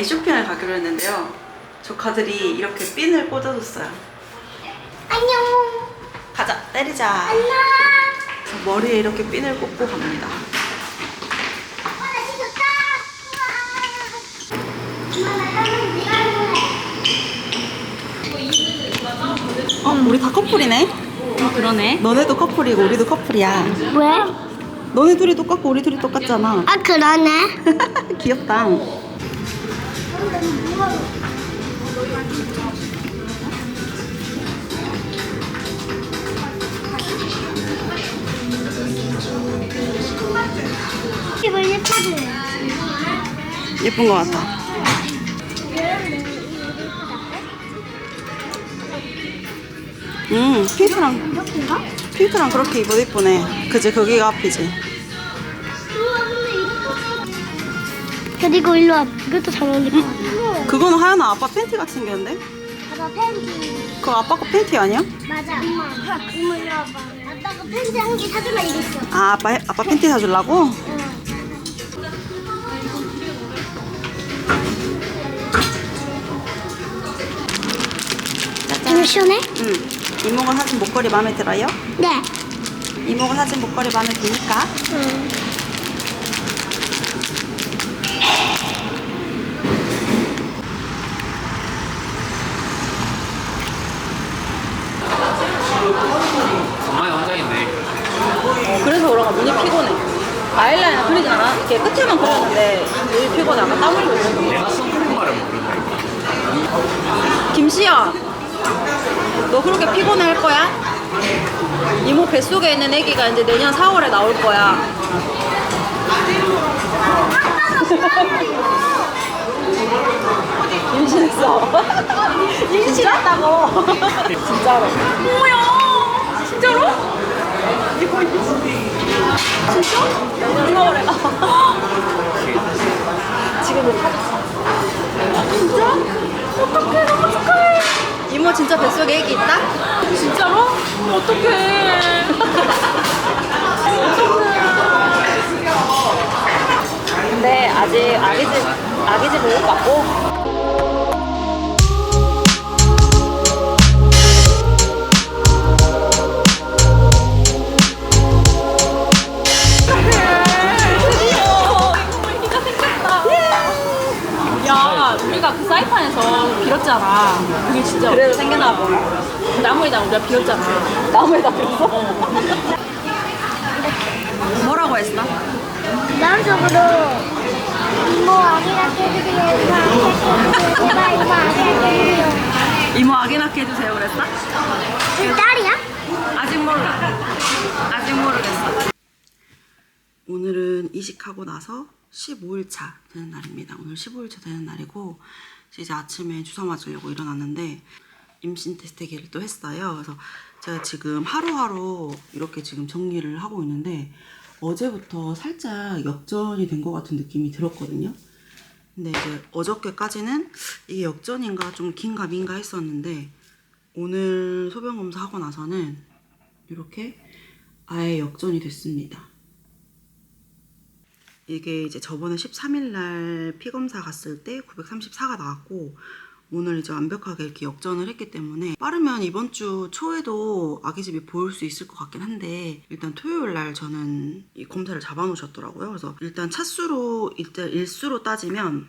밖에 쇼핑을 가기로 했는데요. 조카들이 이렇게 핀을 꽂아줬어요. 안녕. 가자, 때리자. 안녕. 그래서 머리에 이렇게 핀을 꽂고 갑니다. 어, 우리 다 커플이네. 그러네. 너네도 커플이고 우리도 커플이야. 왜? 너네 둘이 똑같고 우리 둘이 똑같잖아. 아, 그러네. 귀엽다. 이걸 예뻐지. 예쁜 것 같아. 음, 핑크랑? 핑크랑 그렇게 입어도 예쁘네. 그지? 거기가 앞이지. 그리고 일로 와. 이것도 잘 어울릴 것 같아. 그거는 하연아 아빠 팬티 같이 생겼는데? 아빠 팬티. 그거 아빠 거 팬티 아니야? 맞아. 엄마. 엄마 와봐. 아빠가 팬티 한 개 사주면 이랬어. 아, 아빠 아빠 팬티 사주려고? 응. 좀 시원해? 응. 이모가 사준 목걸이 마음에 들어요? 네. 이모가 사준 목걸이 마음에 드니까. 응. 엄마의 환장인데 그래서 그런가 눈이 피곤해. 아이라인을 그리진 않아. 이렇게 끝에만 그렸는데 눈이 피곤해. 아까 땀 흘리고 있어. 내가 선크림 말을 모른다니까 김시연, 너 그렇게 피곤해 할 거야? 이모 뱃속에 있는 아기가 이제 내년 4월에 나올 거야. 임신했어. 임신했다고. 진짜로. 뭐야? 진짜로? 이거 진짜? 내년 4월에 나. 지금 못 하겠어. 진짜? 어떡해 너무 축하해 이모 진짜 뱃속에 애기 있다? 진짜로? 어떡해 근데 아직 아기집 아기집 못 갔고 우리가 그 사이판에서 빌었잖아. 그게 진짜 그래도 생겨나 봐. 나무에다 우리가 빌었잖아. 나무에다 뺐어? 뭐라고 했어? 다음적으로 이모 아기가 깨주세요. 이모 아기가 깨주세요. 제발 이모 아기 낳게 해주세요 그랬어? 그 딸이야? 아직 몰라. 아직 모르겠어. 오늘은 이식하고 나서 15일 차 되는 날입니다. 오늘 15일 차 되는 날이고 이제 아침에 주사 맞으려고 일어났는데 임신 테스트기를 또 했어요. 그래서 제가 지금 하루하루 이렇게 지금 정리를 하고 있는데 어제부터 살짝 역전이 된 것 같은 느낌이 들었거든요. 근데 이제 어저께까지는 이게 역전인가 좀 긴가 민가 했었는데 오늘 소변 검사하고 나서는 이렇게 아예 역전이 됐습니다. 이게 이제 저번에 13일 날 피검사 갔을 때 934가 나왔고 오늘 이제 완벽하게 이렇게 역전을 했기 때문에 빠르면 이번 주 초에도 아기집이 보일 수 있을 것 같긴 한데 일단 토요일 날 저는 이 검사를 잡아놓으셨더라고요. 그래서 일단 차수로 일단 일수로 따지면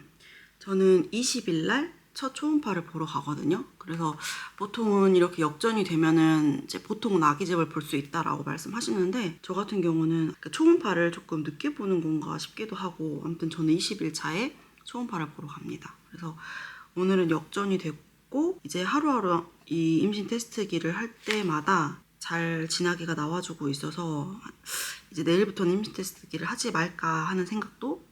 저는 20일 날 첫 초음파를 보러 가거든요. 그래서 보통은 이렇게 역전이 되면은 이제 보통은 아기집을 볼 수 있다라고 말씀하시는데 저 같은 경우는 그 초음파를 조금 늦게 보는 건가 싶기도 하고 아무튼 저는 20일 차에 초음파를 보러 갑니다. 그래서 오늘은 역전이 됐고 이제 하루하루 이 임신 테스트기를 할 때마다 잘 진하기가 나와주고 있어서 이제 내일부터는 임신 테스트기를 하지 말까 하는 생각도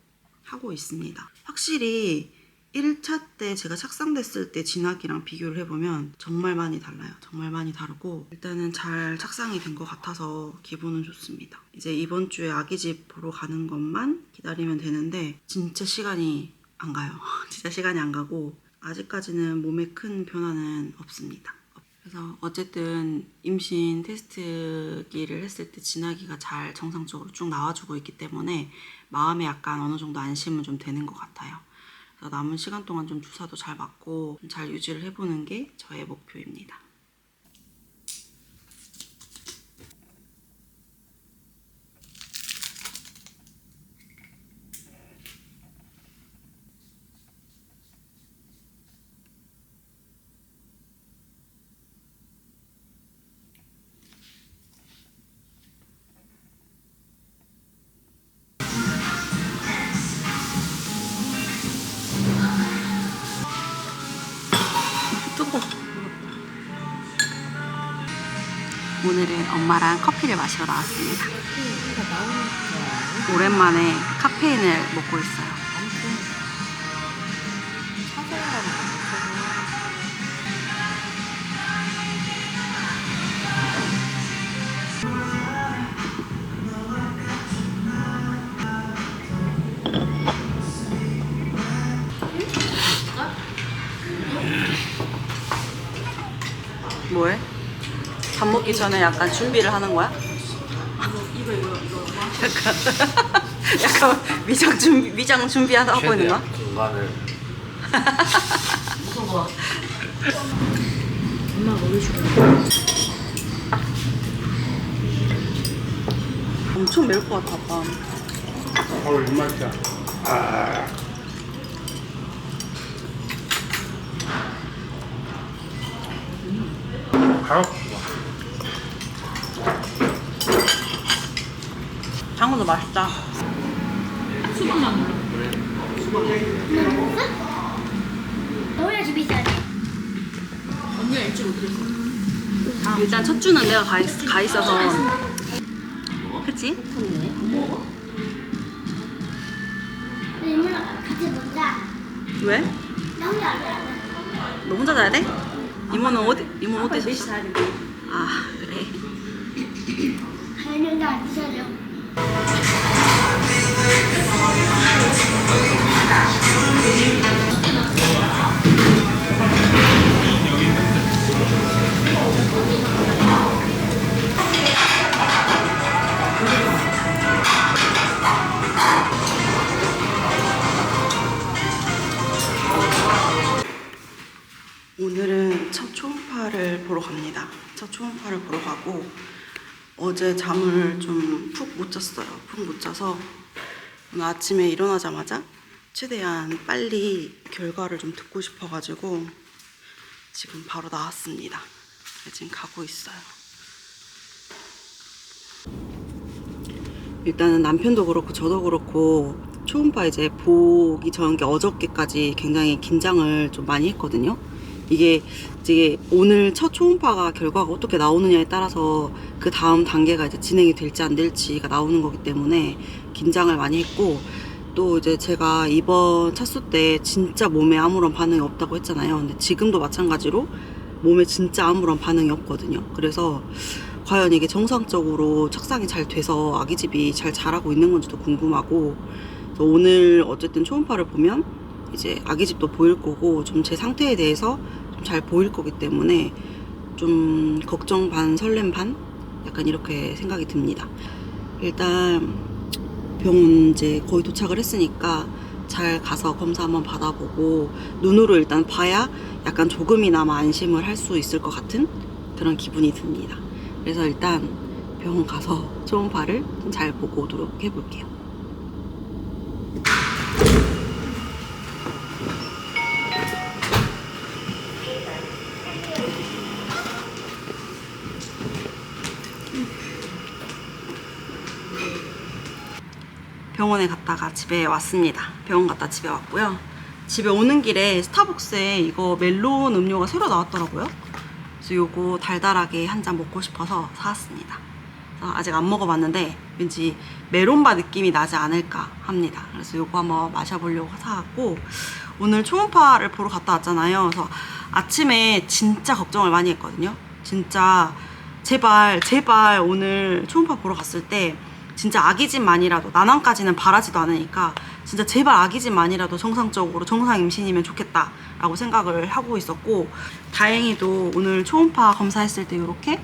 하고 있습니다. 확실히 1차 때 제가 착상됐을 때 진학이랑 비교를 해보면 정말 많이 달라요. 정말 많이 다르고 일단은 잘 착상이 된 것 같아서 기분은 좋습니다. 이제 이번 주에 아기집 보러 가는 것만 기다리면 되는데 진짜 시간이 안 가요. 진짜 시간이 안 가고 아직까지는 몸에 큰 변화는 없습니다. 그래서 어쨌든 임신 테스트기를 했을 때 진하기가 잘 정상적으로 쭉 나와주고 있기 때문에 마음에 약간 어느 정도 안심은 좀 되는 것 같아요. 남은 시간 동안 좀 주사도 잘 맞고 좀잘 유지를 해보는 게 저의 목표입니다. 엄마랑 커피를 마시러 나왔습니다. 오랜만에 카페인을 먹고 있어요. 뭐해? 밥 먹기 전에 약간 준비를 하는 거야? 이거 이거 이거 약간 약간 위장 준비 위장 준비하다 하고 있는 거야? 중간을 엄청 매울 것 같아 아빠. 어우 입맛이야. 아. 장어도 맛있다. 너희가 집에 있어야 돼. 언니가 일찍 오기로 했어. 일단 첫 주는 내가 가, 있, 가 있어서 그치? 이모랑 같이 놀자. 왜? 나 혼자 안 돼. 너 혼자 자야 돼? 이모는 어디? 이모는 어디 있었어? 오늘은 첫 초음파를 보러 갑니다. 첫 초음파를 보러 가고 어제 잠을 좀 푹 못 잤어요. 푹 못 자서 오늘 아침에 일어나자마자 최대한 빨리 결과를 좀 듣고 싶어가지고 지금 바로 나왔습니다. 지금 가고 있어요. 일단은 남편도 그렇고 저도 그렇고 초음파 이제 보기 전 게 어저께까지 굉장히 긴장을 좀 많이 했거든요. 이게 이제 오늘 첫 초음파가 결과가 어떻게 나오느냐에 따라서 그 다음 단계가 이제 진행이 될지 안 될지가 나오는 거기 때문에 긴장을 많이 했고 또 이제 제가 이번 차수 때 진짜 몸에 아무런 반응이 없다고 했잖아요. 근데 지금도 마찬가지로 몸에 진짜 아무런 반응이 없거든요. 그래서 과연 이게 정상적으로 착상이 잘 돼서 아기집이 잘 자라고 있는 건지도 궁금하고 오늘 어쨌든 초음파를 보면 이제 아기집도 보일 거고 좀 제 상태에 대해서 좀 잘 보일 거기 때문에 좀 걱정 반 설렘 반 약간 이렇게 생각이 듭니다. 일단 병원 이제 거의 도착을 했으니까 잘 가서 검사 한번 받아보고 눈으로 일단 봐야 약간 조금이나마 안심을 할 수 있을 것 같은 그런 기분이 듭니다. 그래서 일단 병원 가서 초음파를 좀 잘 보고 오도록 해볼게요. 병원에 갔다가 집에 왔습니다. 병원 갔다 집에 왔고요. 집에 오는 길에 스타벅스에 이거 멜론 음료가 새로 나왔더라고요. 그래서 요거 달달하게 한 잔 먹고 싶어서 사왔습니다. 아직 안 먹어봤는데 왠지 메론바 느낌이 나지 않을까 합니다. 그래서 요거 한번 마셔보려고 사왔고 오늘 초음파를 보러 갔다 왔잖아요. 그래서 아침에 진짜 걱정을 많이 했거든요. 진짜 제발 제발 오늘 초음파 보러 갔을 때 진짜 아기집만이라도 난항까지는 바라지도 않으니까 진짜 제발 아기집만이라도 정상적으로 정상 임신이면 좋겠다 라고 생각을 하고 있었고 다행히도 오늘 초음파 검사했을 때 이렇게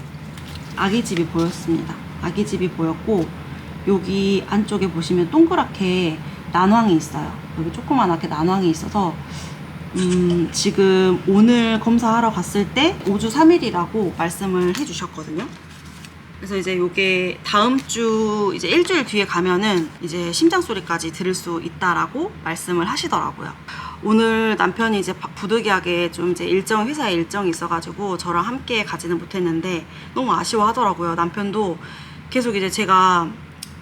아기집이 보였습니다. 아기집이 보였고 여기 안쪽에 보시면 동그랗게 난황이 있어요. 여기 조그만하게 난황이 있어서 음, 지금 오늘 검사하러 갔을 때 5주 3일이라고 말씀을 해주셨거든요. 그래서 이제 요게 다음 주 이제 일주일 뒤에 가면은 이제 심장 소리까지 들을 수 있다라고 말씀을 하시더라고요. 오늘 남편이 이제 바- 부득이하게 좀 이제 일정 회사에 일정이 있어가지고 저랑 함께 가지는 못했는데 너무 아쉬워하더라고요. 남편도 계속 이제 제가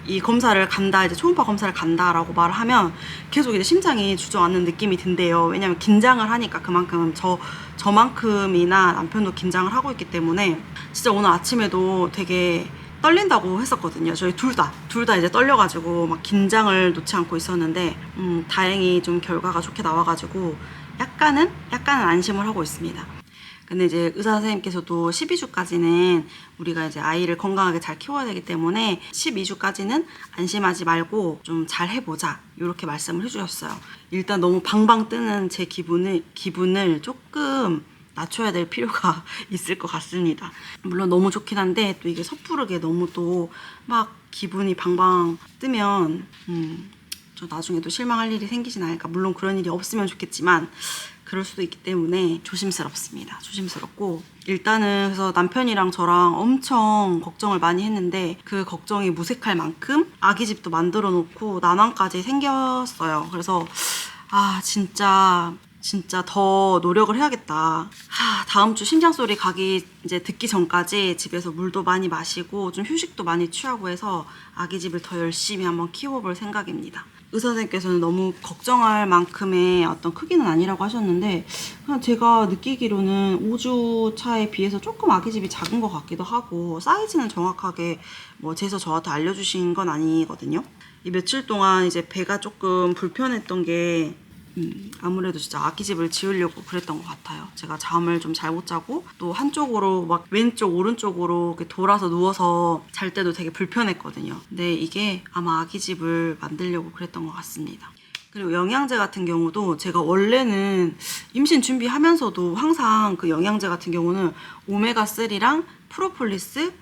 이 검사를 간다 이제 초음파 검사를 간다라고 말을 하면 계속 이제 심장이 주저앉는 느낌이 든대요. 왜냐면 긴장을 하니까 그만큼 저 저만큼이나 남편도 긴장을 하고 있기 때문에 진짜 오늘 아침에도 되게 떨린다고 했었거든요. 저희 둘 다, 둘 다 이제 떨려가지고 막 긴장을 놓지 않고 있었는데, 음, 다행히 좀 결과가 좋게 나와가지고 약간은, 약간은 안심을 하고 있습니다. 근데 이제 의사 선생님께서도 12주까지는 우리가 이제 아이를 건강하게 잘 키워야 되기 때문에 12주까지는 안심하지 말고 좀 잘 해보자 이렇게 말씀을 해주셨어요. 일단 너무 방방 뜨는 제 기분을 기분을 조금 낮춰야 될 필요가 있을 것 같습니다. 물론 너무 좋긴 한데 또 이게 섣부르게 너무 또 막 기분이 방방 뜨면 음, 저 나중에 또 실망할 일이 생기진 않을까. 물론 그런 일이 없으면 좋겠지만 그럴 수도 있기 때문에 조심스럽습니다. 조심스럽고 일단은 그래서 남편이랑 저랑 엄청 걱정을 많이 했는데 그 걱정이 무색할 만큼 아기 집도 만들어 놓고 난황까지 생겼어요. 그래서 아 진짜 진짜 더 노력을 해야겠다. 하, 다음 주 심장 소리 가기 이제 듣기 전까지 집에서 물도 많이 마시고 좀 휴식도 많이 취하고 해서 아기 집을 더 열심히 한번 키워볼 생각입니다. 의사 선생님께서는 너무 걱정할 만큼의 어떤 크기는 아니라고 하셨는데 그냥 제가 느끼기로는 5주 차에 비해서 조금 아기 집이 작은 것 같기도 하고 사이즈는 정확하게 뭐 재서 저한테 알려주신 건 아니거든요. 이 며칠 동안 이제 배가 조금 불편했던 게 음, 아무래도 진짜 아기집을 지으려고 그랬던 것 같아요. 제가 잠을 좀 잘 못 자고 또 한쪽으로 막 왼쪽 오른쪽으로 돌아서 누워서 잘 때도 되게 불편했거든요. 근데 이게 아마 아기집을 만들려고 그랬던 것 같습니다. 그리고 영양제 같은 경우도 제가 원래는 임신 준비하면서도 항상 그 영양제 같은 경우는 오메가3랑 프로폴리스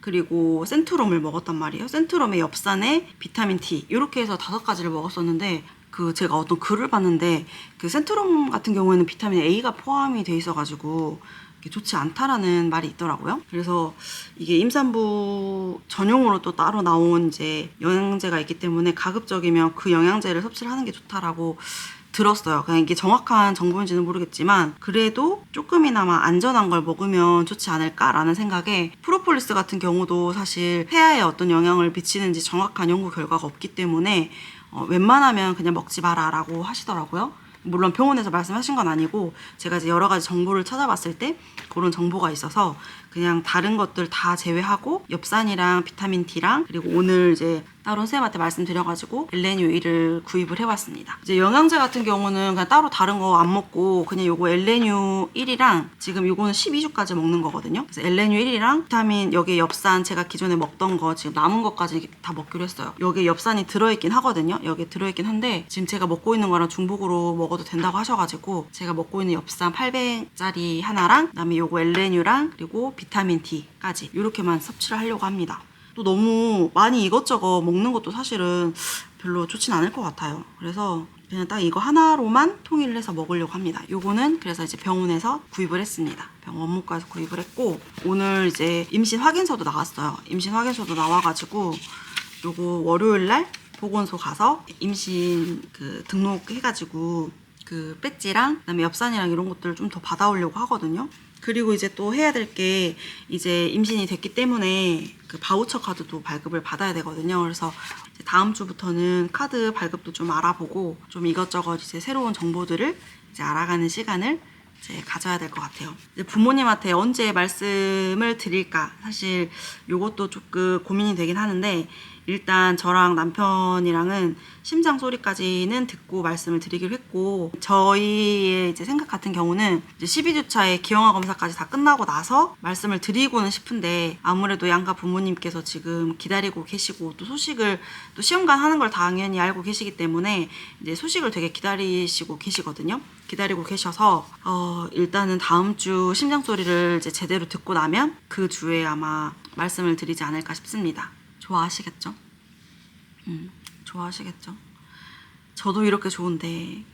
그리고 센트롬을 먹었단 말이에요. 센트롬의 엽산에 비타민 T 이렇게 해서 다섯 가지를 먹었었는데 그 제가 어떤 글을 봤는데 그 센트롬 같은 경우에는 비타민 A가 포함이 돼 있어가지고 좋지 않다라는 말이 있더라고요. 그래서 이게 임산부 전용으로 또 따로 나온 이제 영양제가 있기 때문에 가급적이면 그 영양제를 섭취를 하는 게 좋다라고 들었어요. 그냥 이게 정확한 정보인지는 모르겠지만 그래도 조금이나마 안전한 걸 먹으면 좋지 않을까라는 생각에 프로폴리스 같은 경우도 사실 폐하에 어떤 영향을 미치는지 정확한 연구 결과가 없기 때문에 어, 웬만하면 그냥 먹지 마라라고 하시더라고요. 물론 병원에서 말씀하신 건 아니고 제가 이제 여러 가지 정보를 찾아봤을 때 그런 정보가 있어서 그냥 다른 것들 다 제외하고 엽산이랑 비타민 D랑 그리고 오늘 이제 따로 선생님한테 말씀드려가지고 엘레뉴 1을 구입을 해봤습니다. 이제 영양제 같은 경우는 그냥 따로 다른 거 안 먹고 그냥 요거 엘레뉴 1이랑 지금 요거는 12주까지 먹는 거거든요. 그래서 엘레뉴 1이랑 비타민 여기에 엽산 제가 기존에 먹던 거 지금 남은 것까지 다 먹기로 했어요. 여기에 엽산이 들어있긴 하거든요. 여기에 들어있긴 한데 지금 제가 먹고 있는 거랑 중복으로 먹어도 된다고 하셔가지고 제가 먹고 있는 엽산 800짜리 하나랑 그다음에 요거 엘레뉴랑 그리고 비타민 D까지 이렇게만 섭취를 하려고 합니다. 또 너무 많이 이것저것 먹는 것도 사실은 별로 좋진 않을 것 같아요. 그래서 그냥 딱 이거 하나로만 통일을 해서 먹으려고 합니다. 요거는 그래서 이제 병원에서 구입을 했습니다. 병원 원무과에서 구입을 했고 오늘 이제 임신 확인서도 나왔어요. 임신 확인서도 나와가지고 요거 월요일 날 보건소 가서 임신 그 등록해가지고 그 배지랑 그다음에 엽산이랑 이런 것들을 좀 더 받아오려고 하거든요. 그리고 이제 또 해야 될 게 이제 임신이 됐기 때문에 그 바우처 카드도 발급을 받아야 되거든요. 그래서 다음 주부터는 카드 발급도 좀 알아보고 좀 이것저것 이제 새로운 정보들을 이제 알아가는 시간을 이제 가져야 될 것 같아요. 이제 부모님한테 언제 말씀을 드릴까 사실 요것도 조금 고민이 되긴 하는데 일단 저랑 남편이랑은 심장 소리까지는 듣고 말씀을 드리기로 했고 저희의 이제 생각 같은 경우는 이제 12주차에 기형아 검사까지 다 끝나고 나서 말씀을 드리고는 싶은데 아무래도 양가 부모님께서 지금 기다리고 계시고 또 소식을 또 시험관 하는 걸 당연히 알고 계시기 때문에 이제 소식을 되게 기다리시고 계시거든요. 기다리고 계셔서 어 일단은 다음 주 심장 소리를 이제 제대로 듣고 나면 그 주에 아마 말씀을 드리지 않을까 싶습니다. 좋아하시겠죠? 음, 좋아하시겠죠? 저도 이렇게 좋은데.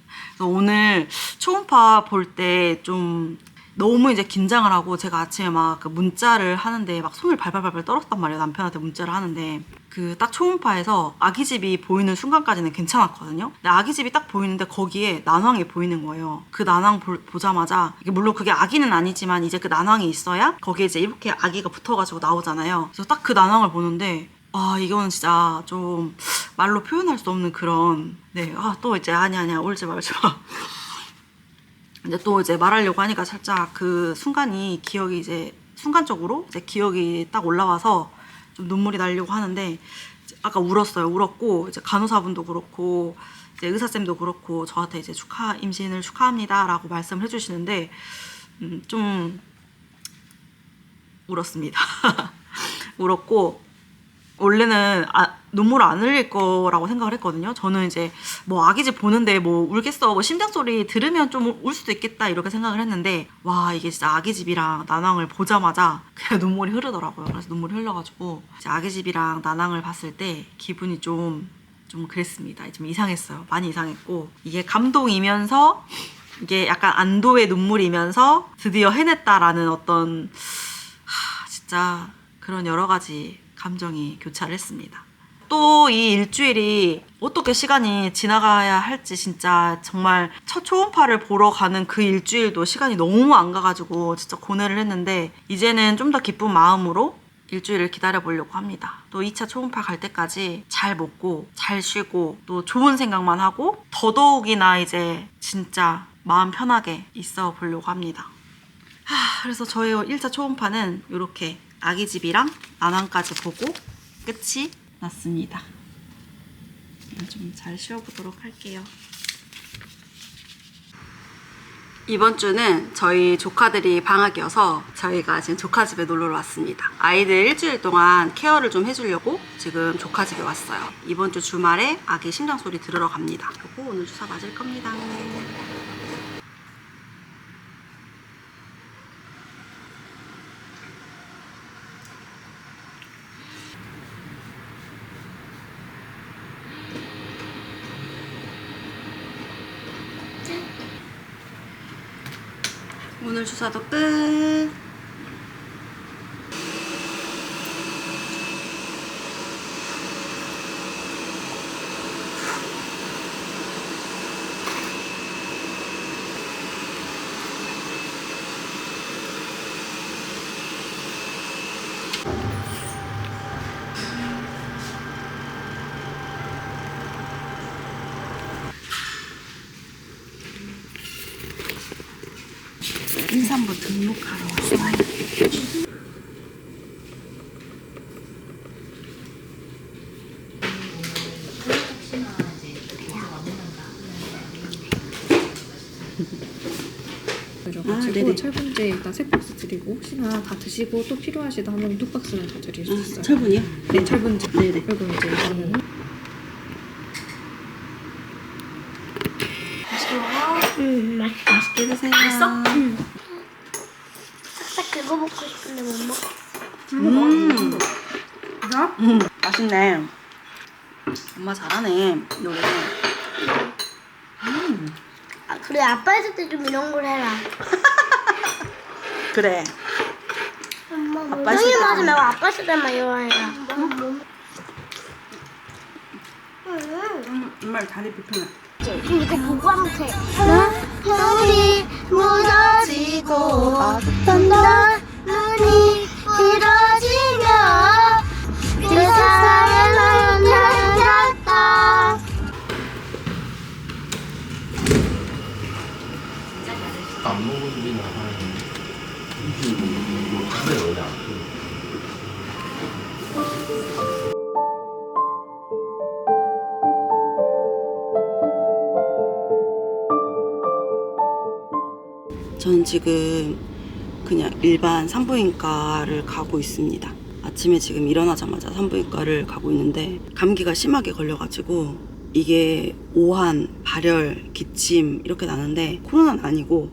오늘 초음파 볼 때 좀 너무 이제 긴장을 하고 제가 아침에 막 그 문자를 하는데 막 손을 발발발발 떨었단 말이에요 남편한테 문자를 하는데. 그 딱 초음파에서 아기집이 보이는 순간까지는 괜찮았거든요. 근데 아기집이 딱 보이는데 거기에 난황이 보이는 거예요. 그 난황 보, 보자마자 물론 그게 아기는 아니지만 이제 그 난황이 있어야 거기에 이제 이렇게 아기가 붙어가지고 나오잖아요. 그래서 딱 그 난황을 보는데 아 이거는 진짜 좀 말로 표현할 수 없는 그런 네 아 또 이제 아니 아니야 울지 마 울지 마. 근데 또 이제 말하려고 하니까 살짝 그 순간이 기억이 이제 순간적으로 이제 기억이 딱 올라와서 좀 눈물이 나려고 하는데 아까 울었어요. 울었고 이제 간호사분도 그렇고 이제 의사쌤도 그렇고 저한테 이제 축하 임신을 축하합니다 라고 말씀을 해주시는데 음, 좀 울었습니다. 울었고 원래는 아, 눈물 안 흘릴 거라고 생각을 했거든요. 저는 이제 뭐 아기집 보는데 뭐 울겠어, 뭐 심장 소리 들으면 좀 울 수도 있겠다 이렇게 생각을 했는데 와 이게 진짜 아기집이랑 나낭을 보자마자 그냥 눈물이 흐르더라고요. 그래서 눈물이 흘러가지고 이제 아기집이랑 나낭을 봤을 때 기분이 좀 좀 그랬습니다. 좀 이상했어요. 많이 이상했고 이게 감동이면서 이게 약간 안도의 눈물이면서 드디어 해냈다라는 어떤 하, 진짜 그런 여러 가지 감정이 교차를 했습니다. 또 이 일주일이 어떻게 시간이 지나가야 할지 진짜 정말 첫 초음파를 보러 가는 그 일주일도 시간이 너무 안 가가지고 진짜 고뇌를 했는데 이제는 좀 더 기쁜 마음으로 일주일을 기다려 보려고 합니다. 또 2차 초음파 갈 때까지 잘 먹고 잘 쉬고 또 좋은 생각만 하고 더더욱이나 이제 진짜 마음 편하게 있어 보려고 합니다. 하, 그래서 저의 1차 초음파는 이렇게 아기 집이랑 난황까지 보고 끝이 났습니다. 좀 잘 쉬어보도록 할게요. 이번 주는 저희 조카들이 방학이어서 저희가 지금 조카 집에 놀러 왔습니다. 아이들 일주일 동안 케어를 좀 해주려고 지금 조카 집에 왔어요. 이번 주 주말에 아기 심장 소리 들으러 갑니다. 그리고 오늘 주사 맞을 겁니다. 오늘 주사도 끝. 등록하러 왔어요. 그래가지고 네네. 철분제 일단 세 박스 드리고 혹시나 다 드시고 또 필요하시다 하면 두 박스는 더 드릴 수 있어요. 철분이요? 네, 철분제. 네네. 그리고 이제 이거는 음, 맛. 맛있게 드세요. 맛있어? 싹 긁어 먹고 싶은데 못 먹어. 음. 음. 맛있네. 엄마 잘하네. 요리. 아, 그래 아빠 있을 때 좀 이런 걸 해라. 그래. 엄마 아빠 있을 이때 맛이 안 말고 아빠 있을 때만 이거 해라. 음. 음, 정말 다리 불편해. 그럼 이거 보고 하면 돼. 별이 무너지고 어떤 눈이 길어지며 그 사랑은 혼자였다. 안 먹은 25년 원래 안 돼. 저는 지금 그냥 일반 산부인과를 가고 있습니다. 아침에 지금 일어나자마자 산부인과를 가고 있는데 감기가 심하게 걸려가지고 이게 오한, 발열, 기침 이렇게 나는데 코로나는 아니고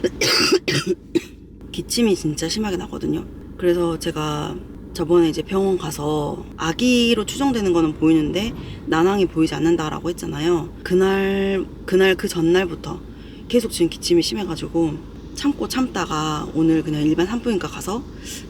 기침이 진짜 심하게 나거든요. 그래서 제가 저번에 이제 병원 가서 아기로 추정되는 거는 보이는데 난황이 보이지 않는다라고 했잖아요. 그날 그날 그 전날부터 계속 지금 기침이 심해가지고 참고 참다가 오늘 그냥 일반 산부인과 가서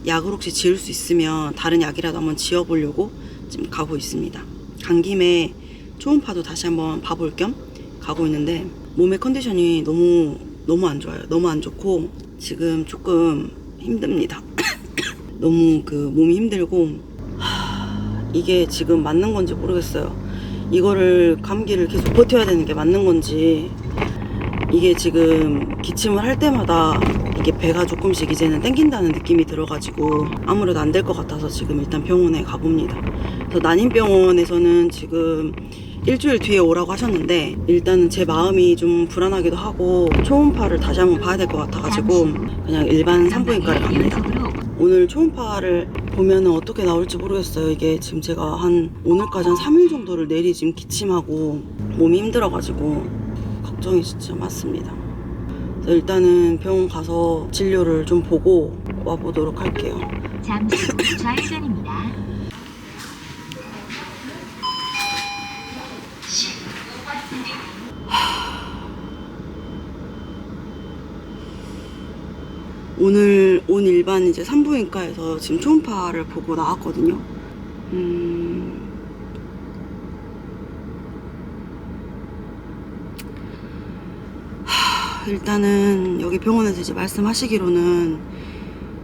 약을 혹시 지을 수 있으면 다른 약이라도 한번 지어보려고 지금 가고 있습니다. 간 김에 초음파도 다시 한번 봐볼 겸 가고 있는데 몸의 컨디션이 너무 너무 안 좋아요. 너무 안 좋고 지금 조금 힘듭니다. 너무 그 몸이 힘들고 하, 이게 지금 맞는 건지 모르겠어요. 이거를 감기를 계속 버텨야 되는 게 맞는 건지 이게 지금 기침을 할 때마다 이게 배가 조금씩 이제는 땡긴다는 느낌이 들어가지고 아무래도 안 될 것 같아서 지금 일단 병원에 가봅니다. 그래서 난임병원에서는 지금 일주일 뒤에 오라고 하셨는데 일단은 제 마음이 좀 불안하기도 하고 초음파를 다시 한번 봐야 될 것 같아가지고 그냥 일반 산부인과를 갑니다. 오늘 초음파를 보면은 어떻게 나올지 모르겠어요. 이게 지금 제가 한 오늘까지 한 3일 정도를 내리 지금 기침하고 몸이 힘들어가지고 걱정이 진짜 많습니다. 그래서 일단은 병원 가서 진료를 좀 보고 와보도록 할게요. 잠시 후 좌회전입니다. 오늘 온 일반 이제 산부인과에서 지금 초음파를 보고 나왔거든요. 음. 하, 일단은 여기 병원에서 이제 말씀하시기로는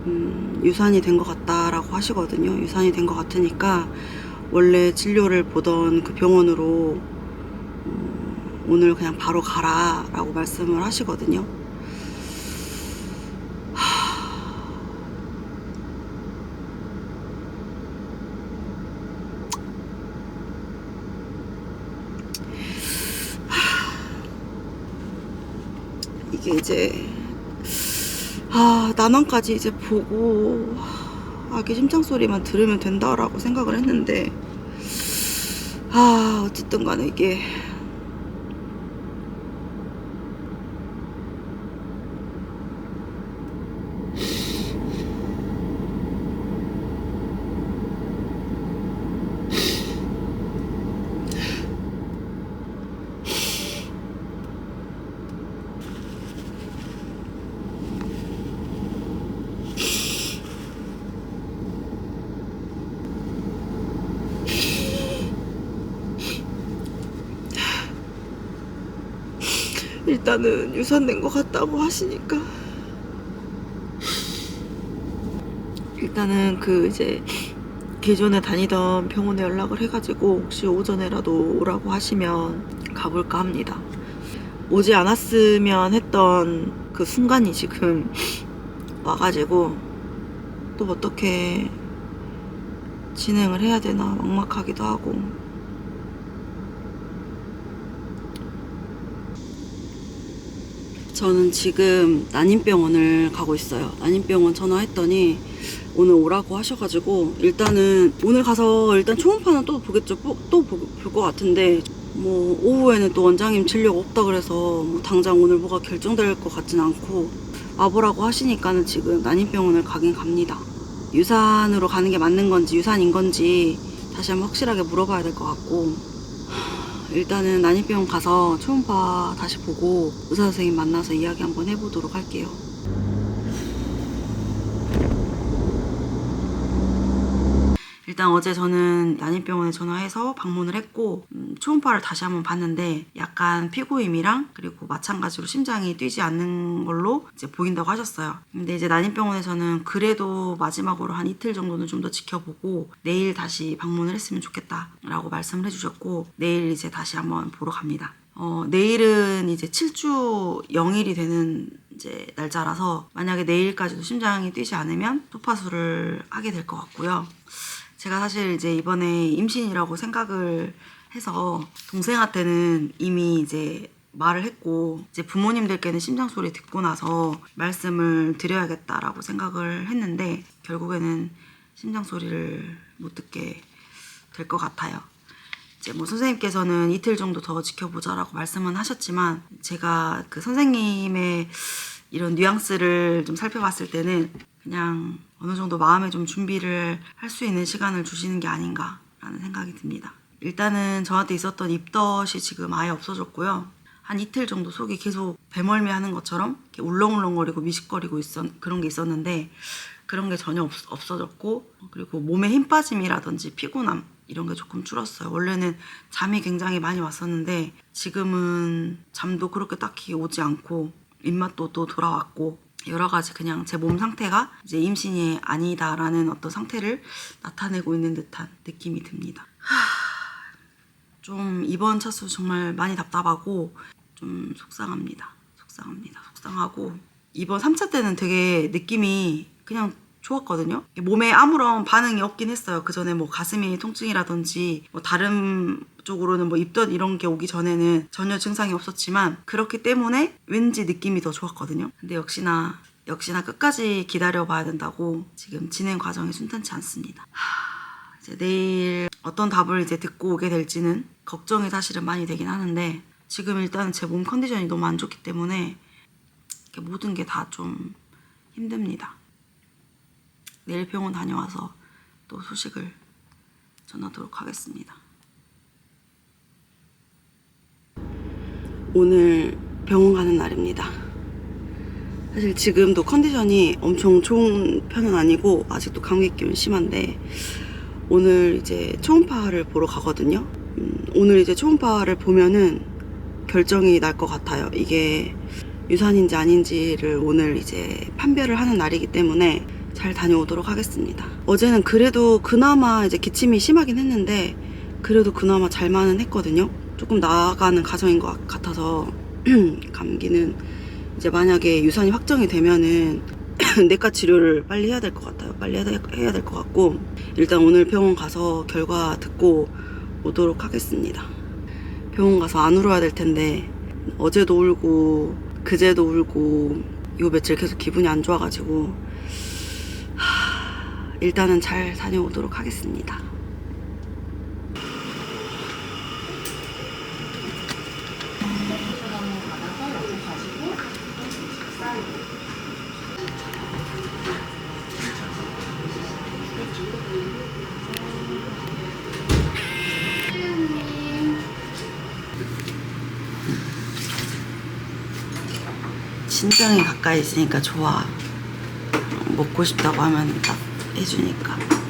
음, 유산이 된 것 같다라고 하시거든요. 유산이 된 것 같으니까 원래 진료를 보던 그 병원으로 음, 오늘 그냥 바로 가라라고 말씀을 하시거든요. 이제 아 난원까지 이제 보고 아기 심장 소리만 들으면 된다라고 생각을 했는데 아 어쨌든 간에 이게 일단은 유산된 것 같다고 하시니까 일단은 그 이제 기존에 다니던 병원에 연락을 해가지고 혹시 오전에라도 오라고 하시면 가볼까 합니다. 오지 않았으면 했던 그 순간이 지금 와가지고 또 어떻게 진행을 해야 되나 막막하기도 하고 저는 지금 난임병원을 가고 있어요. 난임병원 전화했더니 오늘 오라고 하셔가지고 일단은 오늘 가서 일단 초음파는 또 보겠죠. 또 볼 것 같은데 뭐 오후에는 또 원장님 진료가 없다 그래서 뭐 당장 오늘 뭐가 결정될 것 같진 않고 와보라고 하시니까는 지금 난임병원을 가긴 갑니다. 유산으로 가는 게 맞는 건지 유산인 건지 다시 한번 확실하게 물어봐야 될 것 같고 일단은 난임병원 가서 초음파 다시 보고 의사 선생님 만나서 이야기 한번 해보도록 할게요. 일단 어제 저는 난임병원에 전화해서 방문을 했고 음, 초음파를 다시 한번 봤는데 약간 피고임이랑 그리고 마찬가지로 심장이 뛰지 않는 걸로 이제 보인다고 하셨어요. 근데 이제 난임병원에서는 그래도 마지막으로 한 이틀 정도는 좀 더 지켜보고 내일 다시 방문을 했으면 좋겠다라고 말씀을 해주셨고 내일 이제 다시 한번 보러 갑니다. 어, 내일은 이제 7주 0일이 되는 이제 날짜라서 만약에 내일까지도 심장이 뛰지 않으면 소파수를 하게 될 것 같고요. 제가 사실 이제 이번에 임신이라고 생각을 해서 동생한테는 이미 이제 말을 했고 이제 부모님들께는 심장 소리 듣고 나서 말씀을 드려야겠다라고 생각을 했는데 결국에는 심장 소리를 못 듣게 될 것 같아요. 이제 뭐 선생님께서는 이틀 정도 더 지켜보자라고 말씀은 하셨지만 제가 그 선생님의 이런 뉘앙스를 좀 살펴봤을 때는 그냥 어느 정도 마음에 좀 준비를 할 수 있는 시간을 주시는 게 아닌가라는 생각이 듭니다. 일단은 저한테 있었던 입덧이 지금 아예 없어졌고요. 한 이틀 정도 속이 계속 배멀미 하는 것처럼 이렇게 울렁울렁거리고 미식거리고 있었, 그런 게 있었는데 그런 게 전혀 없, 없어졌고 그리고 몸에 힘 빠짐이라든지 피곤함 이런 게 조금 줄었어요. 원래는 잠이 굉장히 많이 왔었는데 지금은 잠도 그렇게 딱히 오지 않고 입맛도 또 돌아왔고 여러 가지 그냥 제 몸 상태가 이제 임신이 아니다라는 어떤 상태를 나타내고 있는 듯한 느낌이 듭니다. 좀 이번 차수 정말 많이 답답하고 좀 속상합니다. 속상합니다. 속상하고 이번 3차 때는 되게 느낌이 그냥 좋았거든요. 몸에 아무런 반응이 없긴 했어요. 그 전에 뭐 가슴이 통증이라든지 뭐 다른 쪽으로는 뭐 입덧 이런 게 오기 전에는 전혀 증상이 없었지만 그렇기 때문에 왠지 느낌이 더 좋았거든요. 근데 역시나 역시나 끝까지 기다려 봐야 된다고 지금 진행 과정이 순탄치 않습니다. 하, 이제 내일 어떤 답을 이제 듣고 오게 될지는 걱정이 사실은 많이 되긴 하는데 지금 일단 제 몸 컨디션이 너무 안 좋기 때문에 모든 게 다 좀 힘듭니다. 내일 병원 다녀와서 또 소식을 전하도록 하겠습니다. 오늘 병원 가는 날입니다. 사실 지금도 컨디션이 엄청 좋은 편은 아니고 아직도 감기 기운 심한데 오늘 이제 초음파를 보러 가거든요. 음, 오늘 이제 초음파를 보면은 결정이 날 것 같아요. 이게 유산인지 아닌지를 오늘 이제 판별을 하는 날이기 때문에 잘 다녀오도록 하겠습니다. 어제는 그래도 그나마 이제 기침이 심하긴 했는데 그래도 그나마 잘만은 했거든요. 조금 나아가는 과정인 것 같아서 감기는 이제 만약에 유산이 확정이 되면은 내과 치료를 빨리 해야 될 것 같아요. 빨리 해야 될 것 같고 일단 오늘 병원 가서 결과 듣고 오도록 하겠습니다. 병원 가서 안 울어야 될 텐데 어제도 울고 그제도 울고 요 며칠 계속 기분이 안 좋아가지고 하, 일단은 잘 다녀오도록 하겠습니다. 신장이 가까이 있으니까 좋아. 먹고 싶다고 하면 딱 해주니까.